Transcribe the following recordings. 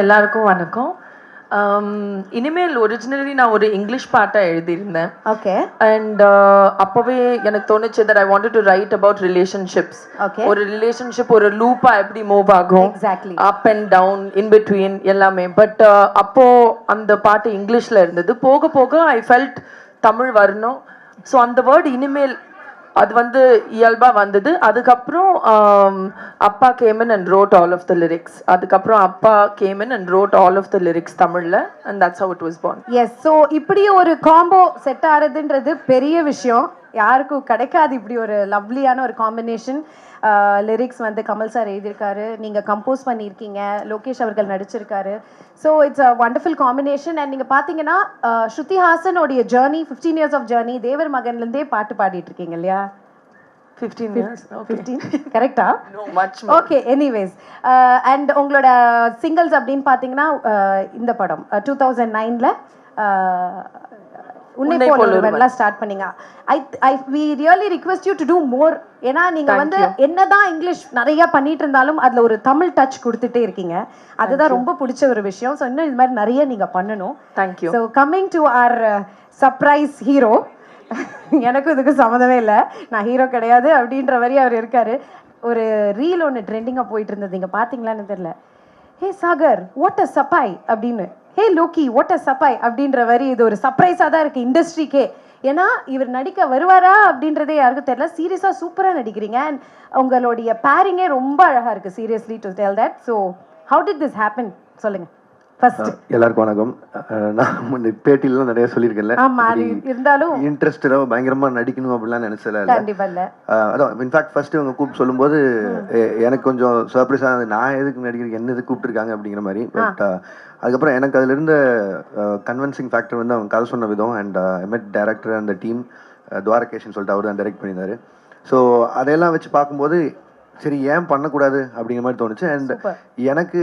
எல்லாருக்கும் வணக்கம். இனிமேல் ஒரிஜினலி நான் ஒரு இங்கிலீஷ் பாட்டை எழுதியிருந்தேன். ஓகே அண்ட் அப்போவே எனக்கு தோணுச்சு that I wanted to write about relationships Okay. ஒரு ரிலேஷன்ஷிப் ஒரு லூப்பா எப்படி மூவ் ஆகும். Exactly. Up and down in between எல்லாமே. பட் அப்போ அந்த பாட்டு இங்கிலீஷ்ல இருந்தது. போக போக ஐ ஃபெல்ட் தமிழ் வரணும். ஸோ அந்த வேர்ட் இனிமேல் அது வந்து இயல்பா வந்தது. அதுக்கப்புறம் அப்பா came in and wrote all of the lyrics அதுக்கப்புறம் அப்பா came in and wrote all of the lyrics தமிழ்ல and that's how it was born yes so இப்படி ஒரு காம்போ செட் ஆகிறதுன்றது பெரிய விஷயம். யாருக்கும் கிடைக்காது இப்படி ஒரு லவ்லியான ஒரு காம்பினேஷன் லிரிக்ஸ் வந்து கமல் சார் எழுதியிருக்காரு. நீங்கள் கம்போஸ் பண்ணியிருக்கீங்க. லோகேஷ் அவர்கள் நடிச்சிருக்காரு. So it's a wonderful combination and நீங்கள் பார்த்தீங்கன்னா Shruti ஹாசனோடைய journey fifteen years of journey தேவர் மகன்லேருந்தே பாட்டு பாடிட்டு இருக்கீங்க இல்லையா ஃபிஃப்டீன் இயர்ஸ் ஃபிஃப்டீன் கரெக்டா ஓகே எனிவேஸ் அண்ட் உங்களோட சிங்கிள்ஸ் அப்படின்னு பார்த்தீங்கன்னா uh, இந்த படம் டூ தௌசண்ட் நைனில் உன்னை போல் ஒருவன்லாம் ஸ்டார்ட் பண்ணீங்க. I I we really request you to do more ஏன்னா நீங்க வந்து என்னதான் இங்கிலீஷ் நிறைய பண்ணிட்டு இருந்தாலும் அதுல ஒரு தமிழ் டச் கொடுத்துட்டே இருக்கீங்க. அதுதான் ரொம்ப பிடிச்ச ஒரு விஷயம். ஸோ இன்னும் இது மாதிரி நிறைய நீங்க பண்ணணும். Thank you so coming to our surprise hero எனக்கும் இதுக்கு சம்மந்தமே இல்லை. நான் ஹீரோ கிடையாது அப்படின்ற மாதிரி அவர் இருக்காரு. ஒரு ரீல் ஒன்று ட்ரெண்டிங்காக போயிட்டு இருந்தது. நீங்கள் பார்த்தீங்களான்னு தெரியல. ஹே சாகர் வாட் அ சப்பாய் அப்படின்னு. ஹே லோக்கி வாட் அ சப்பாய் அப்படின்ற மாதிரி இது ஒரு சர்ப்ரைஸாக தான் இருக்குது இண்டஸ்ட்ரிக்கே ஏன்னா இவர் நடிக்க வருவாரா அப்படின்றதே யாருக்கும் தெரியல. சீரியஸாக சூப்பராக நடிக்கிறீங்க. அண்ட் உங்களுடைய பேரிங்கே ரொம்ப அழகாக இருக்குது seriously to tell that so how did this happen சொல்லுங்கள் எல்லாருக்கும் வணக்கம். நான் முன்ன பேட்டிலாம் நிறைய சொல்லியிருக்கேன்ல. இருந்தாலும் இன்ட்ரெஸ்டடோ பயங்கரமா நடிக்கணும் அப்படிலாம் நினைச்சல அதான் இன்ஃபேக்ட் ஃபர்ஸ்ட் இவங்க கூப்பிட்டு சொல்லும்போது எனக்கு கொஞ்சம் இருந்தது. நான் எதுக்கு நடிக்கிறேன் என்ன எதுக்கு கூப்பிட்டுருக்காங்க அப்படிங்கிற மாதிரி. பட் அதுக்கப்புறம் எனக்கு அதுல இருந்த கன்வின்சிங் ஃபேக்டர் வந்து அவங்க கதை சொன்ன விதம் அண்ட் எமெட் டேரக்டர் அந்த டீம் துவாரகேஷன் சொல்லிட்டு அவர் தான் டைரக்ட் பண்ணியிருந்தாரு. ஸோ அதையெல்லாம் வச்சு பார்க்கும்போது சரி ஏன் பண்ணக்கூடாது அப்படிங்கிற மாதிரி தோணுச்சு. அண்ட். எனக்கு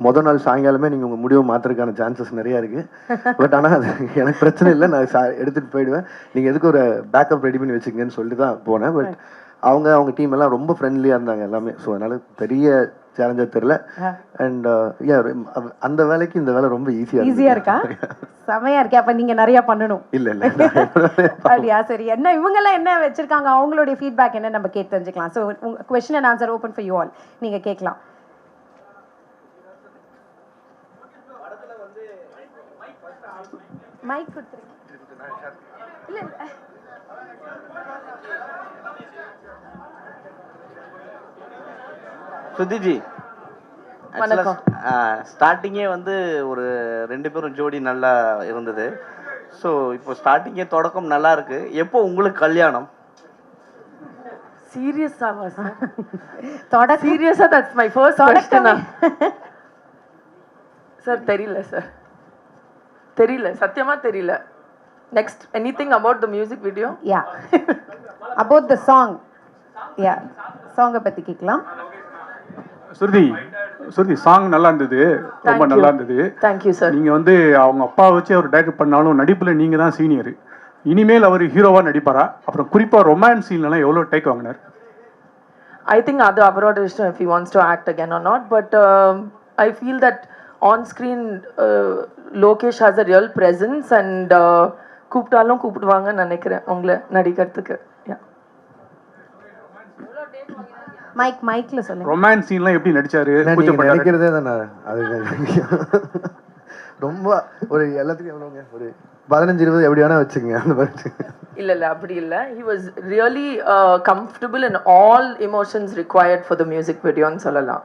முத நாள் சாயங்காலமே நீங்கள் உங்கள் முடிவை மாற்றுறதுக்கான சான்சஸ் நிறையா இருக்குது பட் ஆனால் அது எனக்கு பிரச்சனை இல்லை. நான் சா எடுத்துகிட்டு போயிடுவேன். நீங்கள் எதுக்கு ஒரு பேக்கப் ரெடி பண்ணி வச்சுக்கங்கன்னு சொல்லிட்டு தான் போனேன். பட் அவங்க அவங்க டீம் எல்லாம் ரொம்ப ஃப்ரெண்ட்லியாக இருந்தாங்க எல்லாமே. ஸோ அதனால பெரிய சேலஞ்சாக தெரில அண்ட் அந்த வேலைக்கு இந்த வேலை ரொம்ப ஈஸியாக ஈஸியா இருக்கா? செமையா இருக்கே. அப்ப நீங்க நிறைய பண்ணணும். இல்லை இல்லை. அப்படியா? சரி. என்ன இவங்க எல்லாம் என்ன வச்சிருக்காங்க? அவங்களுடைய ஃபீட்பேக் என்ன? நம்ம கேட்டு தெரிஞ்சுக்கலாம். So question and answer open for you all நீங்க கேட்கலாம். மைக் கொடுத்துருங்க இல்ல இல்ல. சுதிஜி. ஸ்டார்டிங்கே வந்து ஒரு ரெண்டு பேரும் ஜோடி நல்லா இருந்தது. ஸோ இப்போ ஸ்டார்டிங்கே தொடக்கம் நல்லா இருக்கு. எப்போ உங்களுக்கு கல்யாணம்? சீரியஸாவா சார் தொடக்க சீரியஸா தட்ஸ் மை ஃபர்ஸ்ட் கொஸ்டினா சார் தெரியல சார் தெரியல சத்தியமா தெரியல. Next anything about the music video yeah about the song yeah சாங்கை பத்தி கேட்கலாம். சுருதி சுருதி சாங் நல்லா இருந்தது. ரொம்ப நல்லா. இருந்தது. தேங்க்யூ சார் நீங்க வந்து அவங்க அப்பா வச்சு அவர் டைரக்ட் பண்ணாலும் நடிப்புல நீங்க தான் சீனியர் இனிமேல் அவர் ஹீரோவா நடிப்பாரா? அப்புறம் குறிப்பா ரொமான்ஸ் சீன்லாம் எவ்வளவு டேக் வாங்கினார்? I think அது அவரோட இஷ்டம் if he wants to act again or not. But um, I feel that on has a real presence and uh, கூப்பிட்டாலும் கூப்பிடுவாங்கன்னு நினைக்கிறேன் உங்களை நடிக்கிறதுக்கு. மைக் மைக்ல சொல்லுங்க. ரொமான்ஸ் சீன்லாம் எப்படி நடிச்சாரு? நினைக்கிறதே தானே? அது ரொம்ப ஒரு எல்லாத்துக்கும் எவ்வளோங்க ஒரு பதினஞ்சு இருபது எப்படி வேணா வச்சுக்கோங்க அந்த மாதிரி. இல்ல இல்ல அப்படி இல்ல. He was really uh, comfortable in all emotions required for the music videoன்னு சொல்லலாம்.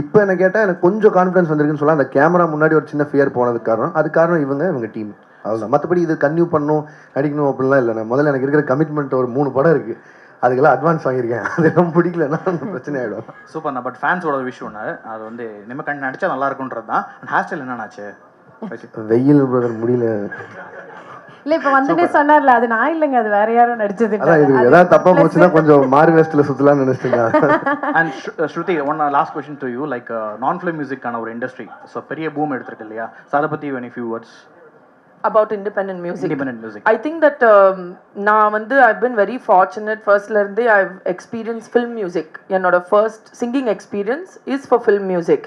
இப்போ என்ன கேட்டால் எனக்கு கொஞ்சம் கான்ஃபிடன்ஸ் வந்திருக்குன்னு சொல்லலாம். அந்த கேமரா முன்னாடி ஒரு சின்ன ஃபியர் போனதுக்கு காரணம். அது காரணம் இவங்க இவங்க டீம் அவ்வளோதான் மற்றபடி இது கன்யூ பண்ணணும் நடிக்கணும் அப்படிலாம் இல்லை. நான் முதல்ல எனக்கு இருக்கிற கமிட்மெண்ட் ஒரு மூணு படம் இருக்குது அதுக்கெல்லாம் அட்வான்ஸ் வாங்கியிருக்கேன். அதெல்லாம் பிடிக்கலன்னா பிரச்சனை ஆகிடும் சூப்பர்ண்ணா பட் ஃபேன்ஸோட விஷயம் ஒன்று அது வந்து இனிமேல் கண் நடிச்சா நல்லா இருக்குன்றது தான். ஹேர் ஸ்டைல் என்னன்னாச்சு வெயில் பிரதர் முடியல. இல்ல இப்ப வந்துட்டே சொன்னார்ல அது நான் இல்லைங்க அது வேற யாரும் நடிச்சது. அதான் இது ஏதாவது தப்பா போச்சுன்னா கொஞ்சம் மாறு வேஸ்ட்டில் சுற்றலாம்னு நினச்சிட்டேன் and Shruti one last question to you like நான் ஃபிலிம் மியூசிக்கான ஒரு இண்டஸ்ட்ரி ஸோ பெரிய பூம் எடுத்திருக்கு இல்லையா? ஸோ அதை பற்றி any few words about independent music. Independent music think that um, நான் வந்து I've been very fortunate. ஃபர்ஸ்ட்ல இருந்தே I've experienced film music. என்னோட first singing experience is for film music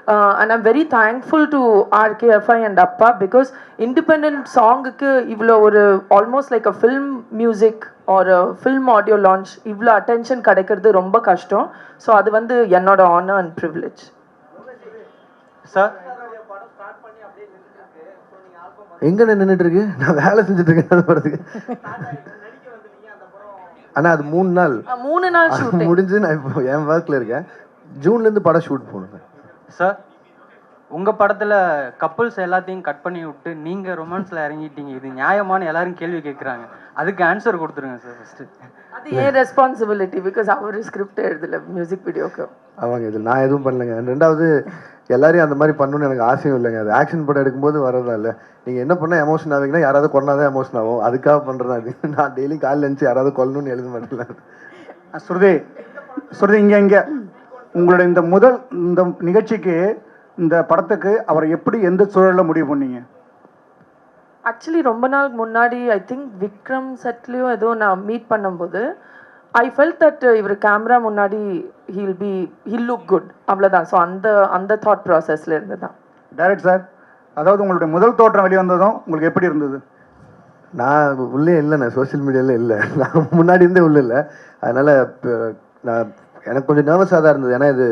and I'm very thankful to RKFI and அப்பா because independent சாங்குக்கு இவ்வளோ ஒரு almost like a film music ஒரு ஃபில்ம் ஆடியோ லான்ச் இவ்வளோ attention கிடைக்கிறது ரொம்ப கஷ்டம். ஸோ அது வந்து என்னோட ஆனர் அண்ட் ப்ரிவிலேஜ் சார் எங்க நின்றுட்டு இருக்கு நான் வேலை செஞ்சுட்டு இருக்கேன் அந்த படத்துக்கு. ஆனா அது மூணு நாள். மூணு நாள் முடிஞ்சு நான் இப்போ என் ஒர்க்ல இருக்கேன். ஜூன்ல இருந்து படம் ஷூட் போகணும் சார் உங்க படத்துல கப்புள்ஸ் எல்லாத்தையும் கட் பண்ணி விட்டு நீங்க ரொமான்ஸ்ல இறங்கிட்டீங்க. இது நியாயமான எல்லாரும் கேள்வி கேட்குறாங்க அதுக்கு ஆன்சர் கொடுத்துருங்க சார் ஃபர்ஸ்ட் அது ஏன் ரெஸ்பான்சிபிலிட்டி பிகாஸ் அவர் ஸ்கிரிப்ட் எழுதல மியூசிக் வீடியோக்கு ஆமாங்க இது நான் எதுவும் பண்ணலைங்க. ரெண்டாவது எல்லாரையும் அந்த மாதிரி பண்ணணும்னு எனக்கு ஆசையும் இல்லைங்க. அது ஆக்ஷன் படம் எடுக்கும்போது வரதா இல்லை. நீங்க என்ன பண்ண எமோஷன் ஆவீங்கன்னா யாராவது கொண்டாதான் எமோஷன் ஆகும். அதுக்காக பண்றதா அது. நான் டெய்லி காலைல இருந்துச்சு யாராவது கொல்லணும்னு எழுத மாட்டேன் ஸ்ருதி ஸ்ருதி இங்கே இங்கே. உங்களுடைய இந்த முதல் இந்த நிகழ்ச்சிக்கு இந்த படத்துக்கு அவரை எப்படி எந்த சூழலில் முடிவு பண்ணீங்க? ஆக்சுவலி ரொம்ப நாள் முன்னாடி ஐ திங்க் விக்ரம் செட்லேயோ ஏதோ நான் மீட் பண்ணும்போது ஐ ஃபெல்ட் தட் இவர் கேமரா முன்னாடி he'll be he'll look good அவ்வளோதான் ஸோ அந்த அந்த தாட் ப்ராசஸில் இருந்து தான். டைரக்ட் சார் அதாவது உங்களுடைய முதல் தோற்றம் வெளிவந்ததும் உங்களுக்கு எப்படி இருந்தது? நான் உள்ளே இல்லை நான் சோஷியல் மீடியாவில் இல்லை. நான் முன்னாடி இருந்தே உள்ள இல்லை. அதனால இப்ப நான் எனக்கு கொஞ்சம் நர்வஸாக தான் இருந்தது. ஏன்னா இது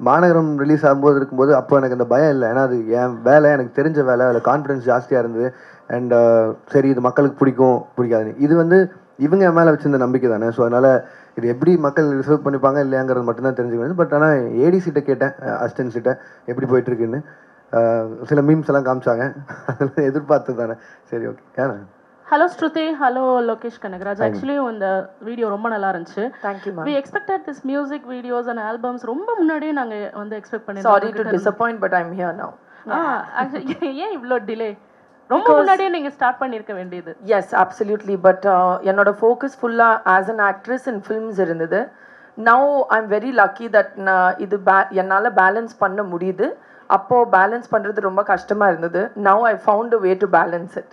மாநகரம் ரிலீஸ் ஆகும்போது இருக்கும்போது அப்போ எனக்கு அந்த பயம் இல்லை. ஏன்னா அது என் வேலை எனக்கு தெரிஞ்ச வேலை. அதில் கான்ஃபிடன்ஸ் ஜாஸ்தியாக இருந்தது. அண்ட் uh, சரி இது மக்களுக்கு பிடிக்கும் பிடிக்காதுன்னு. இது வந்து இவங்க என் மேலே வச்சிருந்த நம்பிக்கை தானே. ஸோ அதனால் இது எப்படி மக்கள் ரிசர்வ் பண்ணிப்பாங்க இல்லையாங்கிறது மட்டும்தான் தெரிஞ்சுக்கணும். பட் ஆனால் ஏடிசிட்ட கேட்டேன் அசிஸ்டன்ஸிட்ட எப்படி போயிட்டுருக்குன்னு. சில மீம்ஸ் எல்லாம் காமிச்சாங்க. அதெல்லாம் எதிர்பார்த்து தானே. சரி ஓகே ஏன்னா hello Shruti hello Lokesh Kanagaraj actually இந்த வீடியோ ரொம்ப நல்லா இருந்துச்சு. Thank you ma'am we expected this music videos and albums ரொம்ப முன்னாடியே நாங்க வந்து expect sorry to disappoint but I'm here now ஏன் இவ்ளோ டிலே ரொம்ப முன்னாடியே நீங்க ஸ்டார்ட் பண்ணிருக்க வேண்டியது. எஸ் அப்சல்யூட்லி பட் என்னோட ஃபோக்கஸ் ஃபுல்லாக as an actress in films இருந்தது. Now I am very lucky that நான் இது பே என்னால் பேலன்ஸ் பண்ண முடியுது. அப்போது பேலன்ஸ் பண்ணுறது ரொம்ப கஷ்டமாக இருந்தது. Now I found way to balance it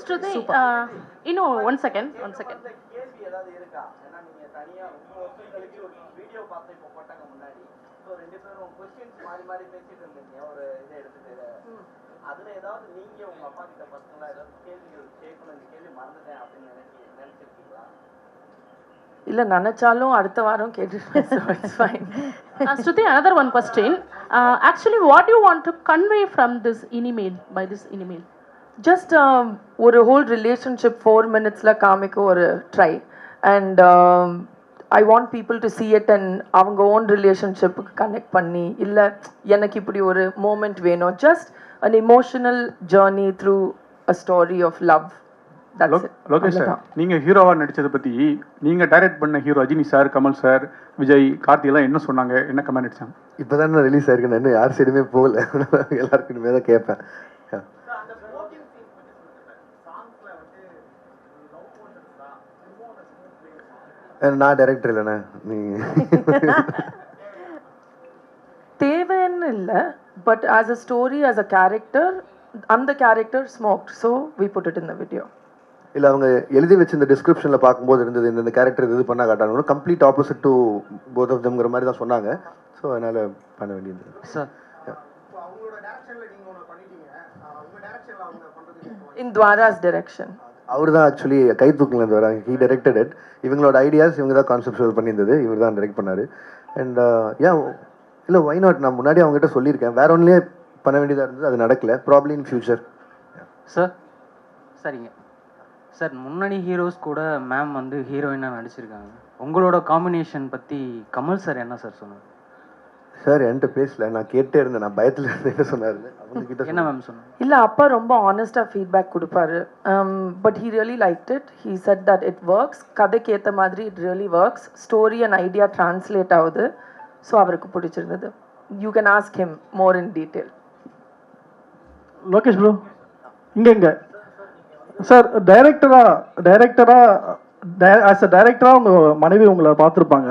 ஸ்ருதி இன்னும் ஒன் செகண்ட் ஒன் செகண்ட் இல்லை நினச்சாலும் அடுத்த வாரம் கேட்டுருப்பேன் so it's fine Uh, Shruti, another one question. Uh, actually, what do you want to convey just ஒரு ஹோல் ரிலேஷன்ஷிப் ஃபோர் மினிட்ஸில் காமிக்க ஒரு try and I want people to see it and அவங்க own ரிலேஷன்ஷிப்புக்கு கனெக்ட் பண்ணி இல்லை எனக்கு இப்படி ஒரு மூமெண்ட் வேணும். Just an emotional journey through a story of love Lok- Lokesh sir நீங்க ஹீரோவா நடிச்சதை பத்தி நீங்க டைரக்ட் பண்ண hero Rajini sir Kamal sir Vijay Karthi எல்லாம் என்ன சொன்னாங்க? என்ன கமெண்ட் அடிச்சாங்க? இப்போ தான் ரிலீஸ் ஆயிருக்கு நான் இன்னும் யார் சைடுமே போகல. எல்லாருக்குமே தான் கேட்பேன். நான் டைரக்டர் இல்லைண்ணே. நீ தேவைன்னு இல்லை but as a story as a character அந்த character smoked so we put it in the video இல்லை அவங்க எழுதி வச்சு இந்த டிஸ்கிரிப்ஷனில் பார்க்கும்போது இருந்தது இந்த கேரக்டர் இது பண்ணா காட்டாங்க complete opposite to both of தம்ங்கிற மாதிரி தான் சொன்னாங்க. ஸோ அதனால் பண்ண வேண்டியது. சார் இன் துவாராஸ் டிரெக்ஷன் அவர் தான் ஆக்சுவலி கை தூக்கிலேருந்து வராங்க ஹீ டைரக்டட் இட் இவங்களோட ஐடியாஸ் இவங்க தான் கான்செப்ட் பண்ணியிருந்தது. இவர் தான் டைரக்ட் பண்ணார் அண்ட் யா uh, இல்லை ஒய் நாட் நான் முன்னாடி அவங்ககிட்ட சொல்லியிருக்கேன். வேற ஒன்லேயே பண்ண வேண்டியதாக இருந்தது. அது நடக்கல. ப்ராப்ளம் இன் ஃபியூச்சர் சார் சரிங்க. சார் முன்னணி ஹீரோஸ் கூட மேம் வந்து ஹீரோயினாக நடிச்சிருக்காங்க. உங்களோட காம்பினேஷன் பற்றி கமல் சார் என்ன சார் சொன்னார்? சார் என்கிட்ட பேசல. நான் கேட்டே இருந்தேன். நான் பயத்தில் இருந்தேன். என்ன சொன்னார்? அவங்க கிட்ட என்ன மேம் சொன்னாங்க இல்லை அப்பா ரொம்ப ஆனஸ்டாக ஃபீட்பேக் கொடுப்பாரு. But he really like it he said that it works கதைக்கு ஏற்ற மாதிரி it really works story and idea translate ஆகுது. ஸோ அவருக்கு பிடிச்சிருந்தது. You can ask him more in detail Lokesh bro இங்க இங்க. சார் டைரக்டரா டைரக்டரா ஆஸ் அ டைரக்டரா உங்க மனைவி உங்களை பார்த்துருப்பாங்க.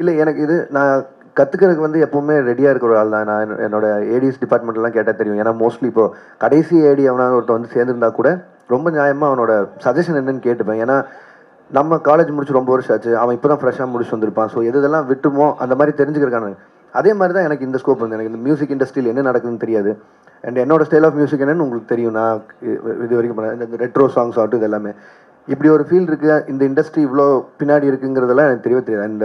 இல்லை எனக்கு இது நான் கற்றுக்கிறதுக்கு வந்து எப்போவுமே ரெடியாக இருக்கிற ஒரு ஆள் தான் நான் என்னோட ஏடிஎஸ் டிபார்ட்மெண்ட்லாம் கேட்டால் தெரியும். ஏன்னா மோஸ்ட்லி இப்போ கடைசி ஏடி அவனா ஒருத்தன் வந்து சேர்ந்துருந்தா கூட ரொம்ப நியாயமாக அவனோட சஜஷன் என்னன்னு கேட்டுப்பேன். ஏன்னா நம்ம காலேஜ் முடிச்சு ரொம்ப வருஷம் ஆச்சு. அவன் இப்போ தான் ஃப்ரெஷ்ஷாக முடிச்சு வந்திருப்பான். ஸோ எது இதெல்லாம் விட்டுமோ அந்த மாதிரி தெரிஞ்சுக்கிறக்கான அதே மாதிரி தான் எனக்கு இந்த ஸ்கோப் வந்து. எனக்கு இந்த மியூசிக் இண்டஸ்ட்ரியில் என்ன நடக்குதுன்னு தெரியாது. அண்ட் என்னோட ஸ்டைல் ஆஃப் மியூசிக் என்னன்னு உங்களுக்கு தெரியும். நான் இது வரைக்கும் பண்ண இந்த ரெட்ரோ சாங்ஸ் ஆகட்டும் இது எல்லாமே. இப்படி ஒரு ஃபீல் இருக்குது இந்த இண்டஸ்ட்ரி இவ்வளோ பின்னாடி இருக்குங்கிறதெல்லாம் எனக்கு தெரியவே தெரியாது. அண்ட்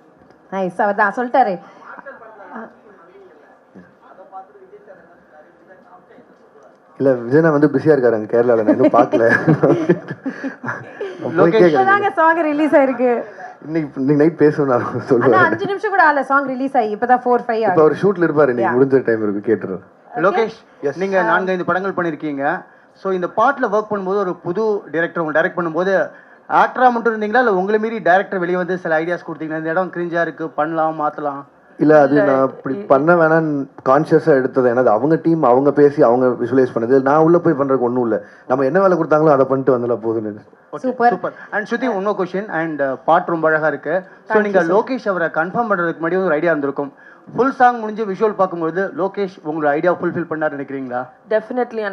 nice அவர் தான் சொல்லிட்டாரு. இல்லை விஜயனா வந்து பிஸியாக இருக்காரு அங்கே கேரளாவில் நான் இன்னும் பார்க்கல. இப்போதாங்க சாங் ரிலீஸ் ஆயிருக்கு. இன்னைக்கு இன்னைக்கு நைட் பேசணும் நான் சொல்லுவேன். அஞ்சு நிமிஷம் கூட ஆகல சாங் ரிலீஸ் ஆகி. இப்பதான் ஃபோர் ஃபைவ் இப்போ அவர் ஷூட்ல இருப்பாரு இன்னைக்கு முடிஞ்ச டைம் இருக்கு கேட்டுறேன் லோகேஷ் நீங்க நான்கைந்து படங்கள் பண்ணிருக்கீங்க. ஸோ இந்த பாட்டுல ஒர்க் பண்ணும்போது ஒரு புது டைரக்டர் உங்க டைரக்ட் பண்ணும்போது ஆக்டரா மட்டும் இருந்தீங்களா? இல்ல உங்களை மீறி டைரக்டர் வெளியே வந்து சில ஐடியாஸ் கொடுத்தீங்களா? இந்த இடம் கிரிஞ்சா இருக்கு பண்ணலாம் மாத்தலாம். இல்ல அது நான் இப்படி பண்ண வேணாம்னு கான்சியஸா எடுத்தது. ஏன்னா அது அவங்க டீம் அவங்க பேசி அவங்க விஷுவலைஸ் பண்ணது. நான் உள்ள போய் பண்றதுக்கு ஒண்ணும் இல்ல. நம்ம என்ன வேலை கொடுத்தாங்களோ அதை பண்ணிட்டு வந்துல போதும்னு சூப்பர். சூப்பர். அண்ட் ஸ்ருதி இன்னொரு கொஸ்டின் அண்ட் பாட்டு ரொம்ப அழகா இருக்கு. ஸோ நீங்க லோகேஷ் அவரை கன்ஃபார்ம் பண்றதுக்கு முன்னாடி ஒரு ஐடியா இருந்திருக்கும். ஃபுல் சாங் முடிஞ்சு விஷுவல் பார்க்கும்போது லோகேஷ் உங்களோட ஐடியா ஃபுல்ஃபில் பண்ணார் நினைக்கிறீங்களா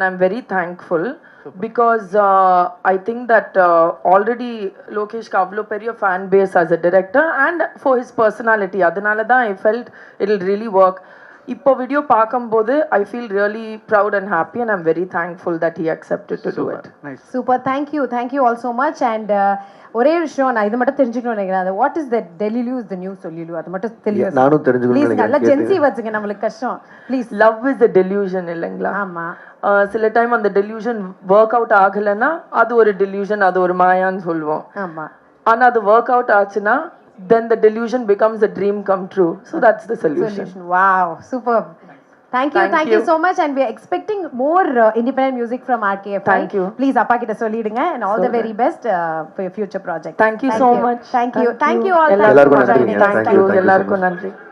I'm very thankful because uh, I think that uh, already Lokesh Kavlo Periya fan base as a director and for his personality. அதனால தான் I felt it'll really work. இப்போ video பார்க்கும்போது I feel really proud and happy and I'm very thankful that he accepted to do it super thank you thank you all so much and ஒரே விஷயம் நான் இது மட்டும் தெரிஞ்சுக்கணும்னு நினைக்கிறேன். அது what is the delulu is the new solulu அது மட்டும் தெரியும் நானும் தெரிஞ்சுக்கணும்னு ப்ளீஸ் நல்லா ஜென்சி வச்சுங்க நம்மளுக்கு கஷ்டம். Please love is the delusion இல்லைங்களா? ஆமா. Uh, சில டைம் அந்த டெலியூஷன் ஒர்க் அவுட் ஆகலைன்னா அது ஒரு டெலியூஷன் அது ஒரு மாயான்னு சொல்லுவோம் ஆமா. ஆனா அது ஒர்க் அவுட் ஆச்சுன்னா then the delusion becomes a dream come true so that's the solution solution. Wow, superb. Thank you, Thank thank you you. so much, and we are expecting more uh, independent music from RKF. Thank you. Please, அப்பா கிட்ட சொல்லிடுங்க, and all the So very best uh, for your future project. thank you so much Thank you, thank you all. எல்லாருக்கும் Thank you joining us. thank Thank you, you thank you